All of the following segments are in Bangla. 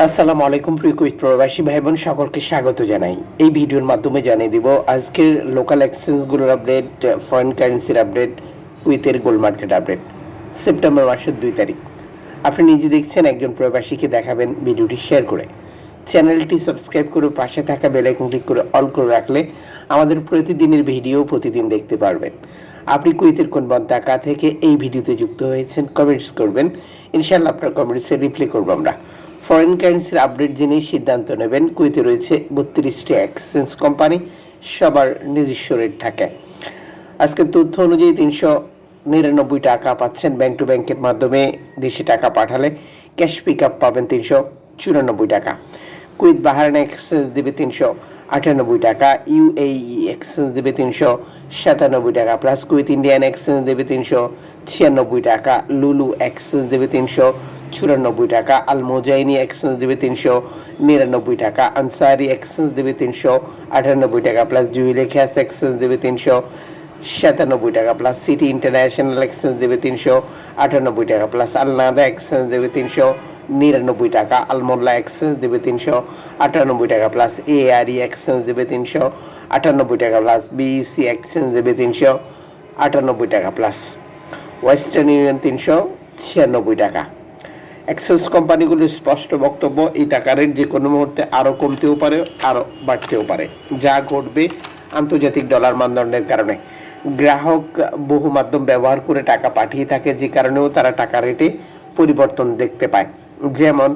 আসসালামু আলাইকুম, প্রিয় কুইত প্রবাসী ভাই বোন সকলকে স্বাগত জানাই। এই ভিডিওর মাধ্যমে জানিয়ে দিব, আজকের লোকাল এক্সচেঞ্জগুলোর আপডেট ফরেন কারেন্সির আপডেট কুইতের গোল্ড মার্কেট আপডেট সেপ্টেম্বর মাসের দুই তারিখ। আপনি নিজে দেখছেন, একজন প্রবাসীকে দেখাবেন ভিডিওটি শেয়ার করে। চ্যানেলটি সাবস্ক্রাইব করে পাশে থাকা বেল আইকন ক্লিক করে অল করে রাখলে আমাদের প্রতিদিনের ভিডিও প্রতিদিন দেখতে পারবেন। আপনি কুইতের কোন বন্তাকা থেকে এই ভিডিওতে যুক্ত হয়েছেন কমেন্টস করবেন। ইনশাআল্লাহ আপনার কমেন্টসে রিপ্লাই করব আমরা। ফরেন কারেন্সির আপডেট জেনেই সিদ্ধান্ত নেবেন। কুইতে রয়েছে বত্রিশটি এক্সচেঞ্জ কোম্পানি সবার নিজস্ব রেট থাকে। আজকের তথ্য অনুযায়ী তিনশো নিরানব্বই টাকা পাচ্ছেন ব্যাংক টু ব্যাংকের মাধ্যমে দেশে টাকা পাঠালে ক্যাশ পিক আপ পাবেন তিনশো চুরানব্বই টাকা। কুইত বাহারান এক্সচেঞ্জ দেবে তিনশো আটানব্বই টাকা ইউএই এক্সচেঞ্জ দেবে তিনশো সাতানব্বই টাকা প্লাস কুইত ইন্ডিয়ান এক্সচেঞ্জ দেবে তিনশো ছিয়ানব্বই টাকা লুলু এক্সচেঞ্জ দেবে তিনশো চুরানব্বই টাকা আল মোজাইনি এক্সচেঞ্জ দেবে তিনশো নিরানব্বই টাকা, আনসারি এক্সচেঞ্জ দেবে তিনশো আটানব্বই টাকা প্লাস জুয়েলে খ্যাস এক্সচেঞ্জ দেবে তিনশো সাতানব্বই টাকা প্লাস সিটি ইন্টারন্যাশনাল এক্সচেঞ্জ দেবে তিনশো আটানব্বই টাকা প্লাস আলনাদা এক্সচেঞ্জ দেবে তিনশো নিরানব্বই টাকা, আলমোল্লা এক্সচেঞ্জ দেবে তিনশো আটানব্বই টাকা প্লাস এ আর ই এক্সচেঞ্জ দেবে তিনশো আটানব্বই টাকা প্লাস বিইসি এক্সচেঞ্জ দেবে তিনশো আটানব্বই টাকা প্লাস ওয়েস্টার্ন ইউনিয়ন তিনশো ছিয়ানব্বই টাকা। এক্সেস কোম্পানিগুলোর স্পষ্ট বক্তব্য এই টাকা রেট যে কোনো মুহূর্তে আরও কমতেও পারে আরও বাড়তেও পারে। যা ঘটবে আন্তর্জাতিক ডলার মানদণ্ডের কারণে। গ্রাহক বহু মাধ্যম ব্যবহার করে টাকা পাঠিয়ে থাকে, যে কারণেও তারা টাকা রেটে পরিবর্তন দেখতে পায়। যেমন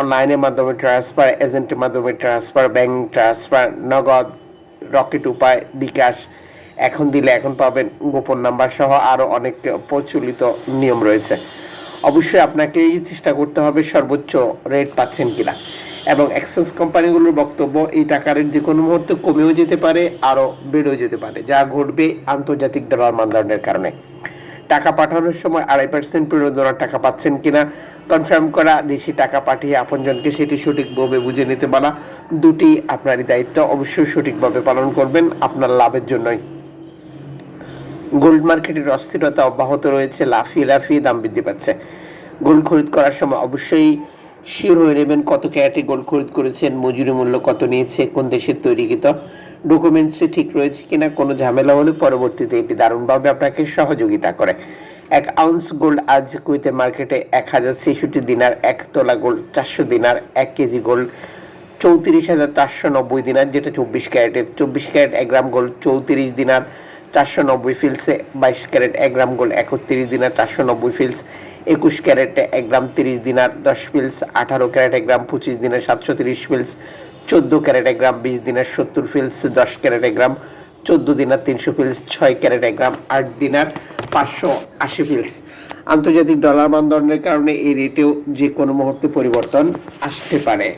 অনলাইনের মাধ্যমে ট্রান্সফার এজেন্টের মাধ্যমে transfer bank transfer Nagad Rocket Upay, bKash এখন দিলে এখন পাবেন। গোপন নাম্বার সহ আরও অনেক প্রচলিত নিয়ম রয়েছে। অবশ্যই আপনাকে এই চেষ্টা করতে হবে সর্বোচ্চ রেট পাচ্ছেন কিনা। এবং এক্সচেঞ্জ কোম্পানিগুলোর বক্তব্য, এই টাকা রেট যে কোনো মুহূর্তে কমেও যেতে পারে, আরও বেড়েও যেতে পারে, যা ঘটবে আন্তর্জাতিক ডলার মানদণ্ডের কারণে। টাকা পাঠানোর সময় আড়াই পার্সেন্ট প্রণোদনার টাকা পাচ্ছেন কিনা কনফার্ম করা, দেশে টাকা পাঠিয়ে আপনজনকে সেটি সঠিকভাবে বুঝে নিতে পারা, দুটি আপনারই দায়িত্ব। অবশ্যই সঠিকভাবে পালন করবেন, আপনার লাভের জন্যই। গোল্ড মার্কেটের অস্থিরতা অব্যাহত রয়েছে, লাফিয়ে লাফিয়ে দাম বৃদ্ধি পাচ্ছে। গোল্ড খরিদ করার সময় অবশ্যই শিওর হয়ে নেবেন কত ক্যারেটে গোল্ড খরিদ করেছেন, মজুরি মূল্য কত নিয়েছে, কোন দেশের তৈরিকৃত ডকুমেন্টসে ঠিক রয়েছে কিনা, কোনো ঝামেলা হলে পরবর্তীতে এটি দারুণভাবে আপনাকে সহযোগিতা করে। এক আউন্স গোল্ড আজ কুইতে মার্কেটে এক হাজার ছেষট্টি দিনার, এক তোলা গোল্ড চারশো দিনার, এক কেজি গোল্ড চৌত্রিশ হাজার চারশো নব্বই দিনার, যেটা চব্বিশ ক্যারেটের চব্বিশ ক্যারেট এক গ্রাম গোল্ড চৌত্রিশ দিনার। চারশো নব্বই ফিলসে বাইশ ক্যারেট, এক গ্রাম গোল্ড একত্রিশ দিনার চারশো নব্বই ফিলস একুশ ক্যারেটে এক গ্রাম তিরিশ দিনার দশ ফিলস আঠারো ক্যারেট, এক গ্রাম পঁচিশ দিনার সাতশো তিরিশ ফিলস চোদ্দ ক্যারেট, এক গ্রাম বিশ দিনার সত্তর ফিলস দশ ক্যারেট, এক গ্রাম চোদ্দ দিনার তিনশো ফিলস ছয় ক্যারেট, এক গ্রাম আট দিনার পাঁচশো আশি ফিলস আন্তর্জাতিক ডলার মানদণ্ডের কারণে এই রেটেও যে কোনো মুহূর্তে পরিবর্তন আসতে পারে।